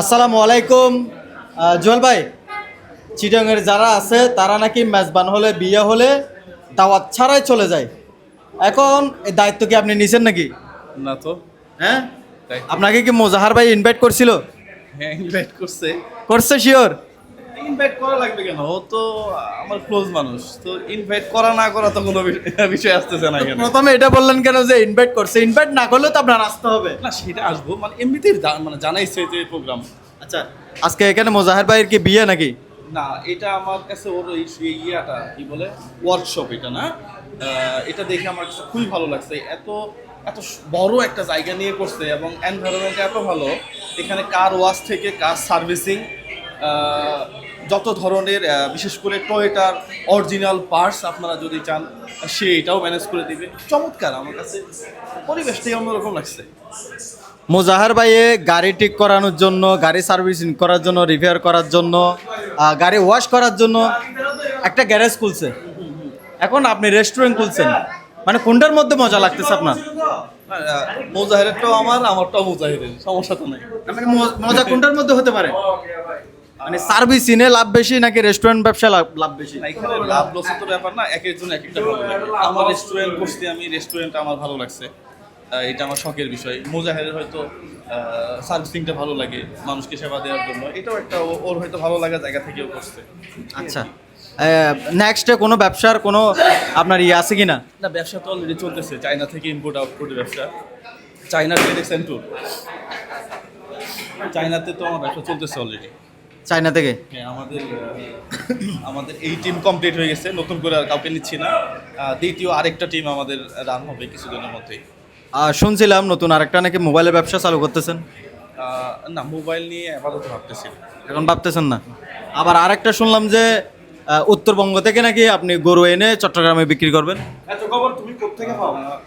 আসসালামু আলাইকুম। জুয়েল ভাই চিটংয়ের যারা আছে তারা নাকি মেজবান হলে বিয়ে হলে দাওয়াত ছাড়াই চলে যায়। এখন এই দায়িত্ব কি আপনি নিছেন নাকি? না তো। হ্যাঁ? আপনাকে কি মোজাহার ভাই ইনভাইট করছিল? হ্যাঁ ইনভাইট করছে। করছে শিওর ইনভাইট করা লাগবে কেন? ও তো আমার ক্লোজ মানুষ তো ইনভাইট করা না করা তো কোনো বিষয় আসতেছে না এখানে। প্রথমে এটা বললেন কেন যে ইনভাইট করছে? ইনভাইট না করলেও তো আপনার আসতে হবে। না সেটা আসব মানে এমনিতেই মানে জানাইছে যে প্রোগ্রাম আচ্ছা আজকে এখানে মোজাহার ভাইয়ের কি বিয়ে নাকি? না এটা আমার কাছে ওর এই ইয়াটা কি বলে ওয়ার্কশপ এটা না? এটা দেখে আমার কাছে খুবই ভালো লাগছে। এত এত বড় একটা জায়গা নিয়ে করছে এবং এনভায়রনমেন্ট এত ভালো। এখানে কার ওয়াশ থেকে কার সার্ভিসিং যত ধরনের বিশেষ করে টয়েটার অরিজিনাল পার্টস আপনারা যদি চান সে এটাও ম্যানেজ করে দিবে চমৎকার আমার কাছে। পরিবেশটাই অন্যরকম লাগছে। মোজাহার ভাইয়ে গাড়ি ঠিক করানোর জন্য গাড়ি সার্ভিসিং করার জন্য রিপেয়ার করার জন্য গাড়ি ওয়াশ করার জন্য একটা গ্যারেজ খুলছে। এখন আপনি রেস্টুরেন্ট খুলছেন। মানে কোনটার মধ্যে মজা লাগতেছে আপনার। মোজাহেরেরটাও আমার আমারটাও মোজাহিরের। সমস্যা তো নাই। মানে মজা কোনটার মধ্যে হতে পারে। মানে সার্ভিসিংয়ে লাভ বেশি নাকি রেস্টুরেন্ট ব্যবসা লাভ বেশি? এখানে লাভ লস তো ব্যাপার না এক একজন এক একটা ভালো লাগে। আমার রেস্টুরেন্ট করছি আমি রেস্টুরেন্ট আমার ভালো লাগছে। এটা আমার শখের বিষয়। মুজাহেরের হয়তো সার্ভিসিংটা ভালো লাগে মানুষকে সেবা দেওয়ার জন্য। এটাও একটা ওর হয়তো ভালো লাগা জায়গা থেকেও করছে। আচ্ছা। নেক্সটে কোনো ব্যবসার কোনো আপনার ইয়ে আছে কি না না ব্যবসা তো অলরেডি চলতেছে। চায়না থেকে ইম্পোর্ট আউটপোর্টের ব্যবসা। চায়না ট্রেড সেন্টুর চায়নাতে তো আমার ব্যবসা চলতেছে অলরেডি চায়না থেকে? হ্যাঁ আমাদের আমাদের এই টিম কমপ্লিট হয়ে গেছে। নতুন করে আর কাউকে নিচ্ছি না। দ্বিতীয় আরেকটা টিম আমাদের রান হবে কিছুদিনের মধ্যেই। আর শুনছিলাম নতুন আরেকটা নাকি মোবাইলের ব্যবসা চালু করতেছেন? না মোবাইল নিয়ে আপাতত ভাবতেছি এখন ভাবতেছেন না? আবার আরেকটা শুনলাম যে উত্তরবঙ্গ থেকে নাকি আপনি গরু এনে চট্টগ্রামে বিক্রি করবেন? আহ,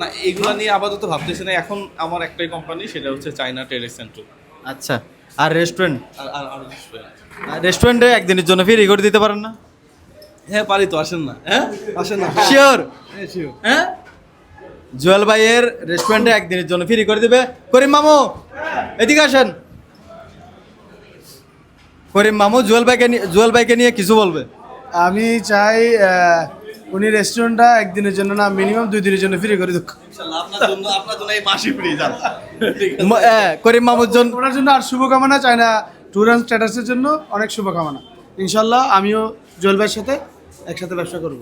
না এগুলো নিয়ে আপাতত ভাবতেছি না। এখন আমার একটাই কোম্পানি সেটা হচ্ছে চায়না ট্রেড সেন্টার। আচ্ছা। আর রেস্টুরেন্ট। রেস্টুরেন্টে একদিনের জন্য ফ্রি করে দিতে পারেন না? হ্যাঁ পারি তো আসেন না। হ্যাঁ? আসেন না। শিওর হ্যাঁ। হ্যাঁ? জুয়েল ভাইয়ের রেস্টুরেন্টে একদিনের জন্য ফ্রি করে দিবে। করিম মামু এদিকে আসেন। করিম মামু জুয়েল ভাইকে নিয়ে জুয়েল ভাইকে নিয়ে কিছু বলবে। আমি চাই আহ, উনি রেস্টুরেন্টটা একদিনের জন্য না মিনিমাম দুই দিনের জন্য ফ্রি করে দুঃখ করিম মামুর ওনার জন্য আর শুভকামনা চাই না ট্যুর অ্যান্ড স্ট্যাটাসের জন্য অনেক শুভকামনা। ইনশাল্লাহ আমিও জুয়েল ভাইয়ের সাথে একসাথে ব্যবসা করব।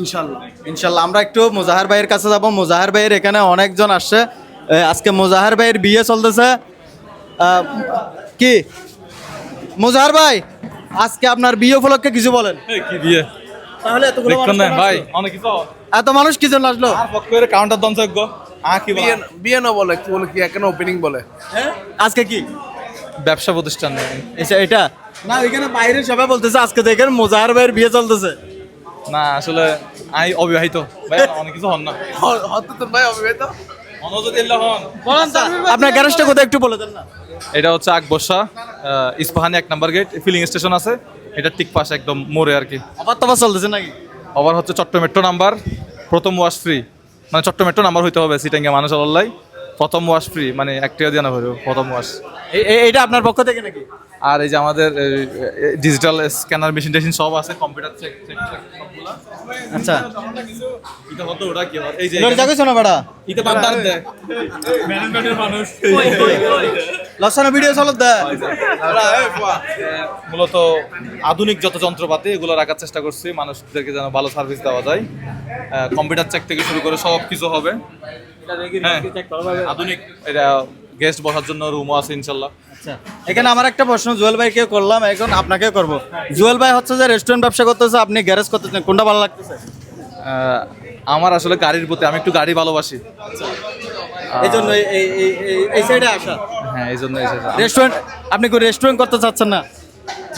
ইনশাল্লাহ। ইনশাল্লাহ। আমরা একটু মোজাহার ভাইয়ের কাছে যাব। মোজাহার ভাইয়ের এখানে অনেকজন আসছে। আজকে মোজাহার ভাইয়ের বিয়ে চলতেছে। কি? মোজাহার ভাই আজকে আপনার বিয়ে উপলক্ষে কিছু বলেন। কি দিয়ে তাহলে এতগুলো মানুষ না ভাই অনেক কিছু। এত মানুষ কি জন্য আসলো? আর পক্ষের কাউন্টার দন্তজ্ঞ আ কি বলা? বিয়ে বিয়ে না বলে কি বলে কি এখানে ওপেনিং বলে? হ্যাঁ? আজকে কি? ব্যবসা প্রতিষ্ঠান এটা এটা? না ওইখানে বাইরে সবাই বলতেছে আজকে তো এখানে মোজাহার ভাইয়ের বিয়ে চলতেছে। না আসলে আমি অবিবাহিত। ভাই অনেক কিছু হন না। হতে তো ভাই অবিবাহিত। হন। আপনার গ্যারেজটা কোথায়? একটু বলে দেন না। এটা হচ্ছে আকবর্ষা আহ, ইস্পাহানি এক নাম্বার গেট ফিলিং স্টেশন আছে। এটা ঠিক পাশে একদম মোড়ে আর কি। আবার তো আবার চলতেছে নাকি? আবার হচ্ছে চট্ট মেট্রো নাম্বার প্রথম ওয়াশ ফ্রি মানে চট্ট মেট্রো নাম্বার হইতে হবে সিটাঙ্গা মানুষ আল্লাহ প্রথম ওয়াশ ফ্রি মানে এক টাকা দিয়ে না ভরবে প্রথম ওয়াশ এইটা আপনার পক্ষ থেকে নাকি? আর এই যে আমাদের ডিজিটাল স্ক্যানার মেশিন টেশিন সব আছে কম্পিউটার চেক আচ্ছা। এটা হতো ওটা কি? এই যে না বেড়া। ইতে বান্দার দেয় ম্যানেজমেন্টের মানুষ লসানো ভিডিও চলত দে মূলত আধুনিক যত যন্ত্রপাতি এগুলো রাখার চেষ্টা করছি মানুষদেরকে যেন ভালো সার্ভিস দেওয়া যায়। কম্পিউটার চেক থেকে শুরু করে সব কিছু হবে। আধুনিক এটা গেস্ট বসার জন্য রুমও আছে ইনশাল্লাহ আচ্ছা। এখানে আমার একটা প্রশ্ন জুয়েল ভাইকে করলাম এখন আপনাকে করব। জুয়েল ভাই হচ্ছে যে রেস্টুরেন্ট ব্যবসা করতেছে আপনি গ্যারেজ করতেছেন কোনটা ভালো লাগতেছে? আমার আসলে গাড়ির প্রতি আমি একটু গাড়ি ভালোবাসি। এই জন্য এই- এই- এই- এই- এই সাইডে আসা। হ্যাঁ এই জন্য রেস্টুরেন্ট আপনি কি রেস্টুরেন্ট করতে চাচ্ছেন না?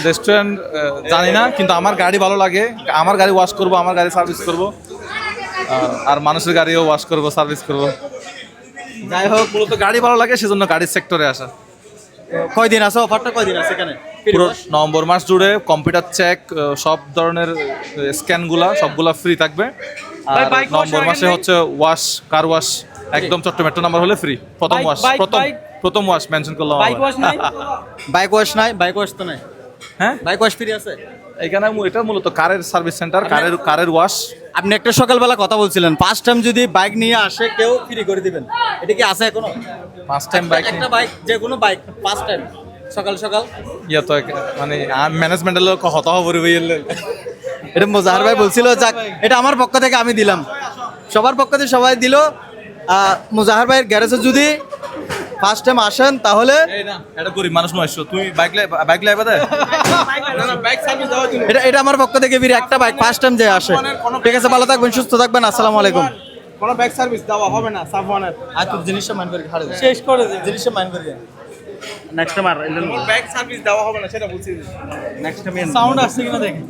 রেস্টুরেন্ট জানি না কিন্তু আমার গাড়ি ভালো লাগে। আমার গাড়ি ওয়াশ করব আমার গাড়ি সার্ভিস করব। আর মানুষের গাড়িও ওয়াশ করব সার্ভিস করব। যাই হোক মূলত গাড়ি ভালো লাগে সেজন্য গাড়ির সেক্টরে আসা। কয়দিন আছে অফারটা? কয়দিন আছে এখানে? পুরো নভেম্বর মাস জুড়ে কম্পিউটার চেক সব ধরনের স্ক্যানগুলা সবগুলা ফ্রি থাকবে। আর নভেম্বর মাসে হচ্ছে ওয়াশ কার ওয়াশ একদম চট্ট মেট্রো নাম্বার হলে ফ্রি প্রথম ওয়াশ প্রথম প্রথম ওয়াশ মেনশন করলাম বাইক ওয়াশ নাই? বাইক ওয়াশ নাই বাইক ওয়াশ তো নাই। হ্যাঁ? বাইক ওয়াশ ফ্রি আছে? এখানে এটা মূলত কারের সার্ভিস সেন্টার কারের কারের ওয়াশ আপনি একটা সকালবেলা কথা বলছিলেন। ফার্স্ট টাইম যদি বাইক নিয়ে আসে কেউ ফ্রি করে দিবেন। এটা কি আছে এখনও? ফার্স্ট টাইম বাইক একটা বাইক যে কোনো বাইক ফার্স্ট টাইম সকাল সকাল। ইয়া তো মানে ম্যানেজমেন্টের লোক হত হবরি হইলে এটা মোজাহার ভাই বলছিল যাক এটা আমার পক্ষ থেকে আমি দিলাম। সবার পক্ষ থেকে সবাই দিল। মোজাহার ভাইয়ের গ্যারেজে যদি ফার্স্ট টাইম আসেন তাহলে এটা গরিব মানুষ নয় তুই বাইক বাইক লাই বাদে এটা এটা আমার পক্ষ থেকে বিরি একটা বাইক ফার্স্ট টাইম যে আসে। ঠিক আছে ভালো থাকবেন সুস্থ থাকবেন আসসালামু আলাইকুম। কোনো ব্যাক সার্ভিস দেওয়া হবে না সাফওয়ানের। আর তুই জিনিসটা মাইন্ড করে খাড়ে শেষ করে দে। জিনিসটা মাইন্ড করে নেক্সট টাইম আর ব্যাক সার্ভিস দেওয়া হবে না সেটা বলছি। নেক্সট টাইম সাউন্ড আসছে কিনা দেখেন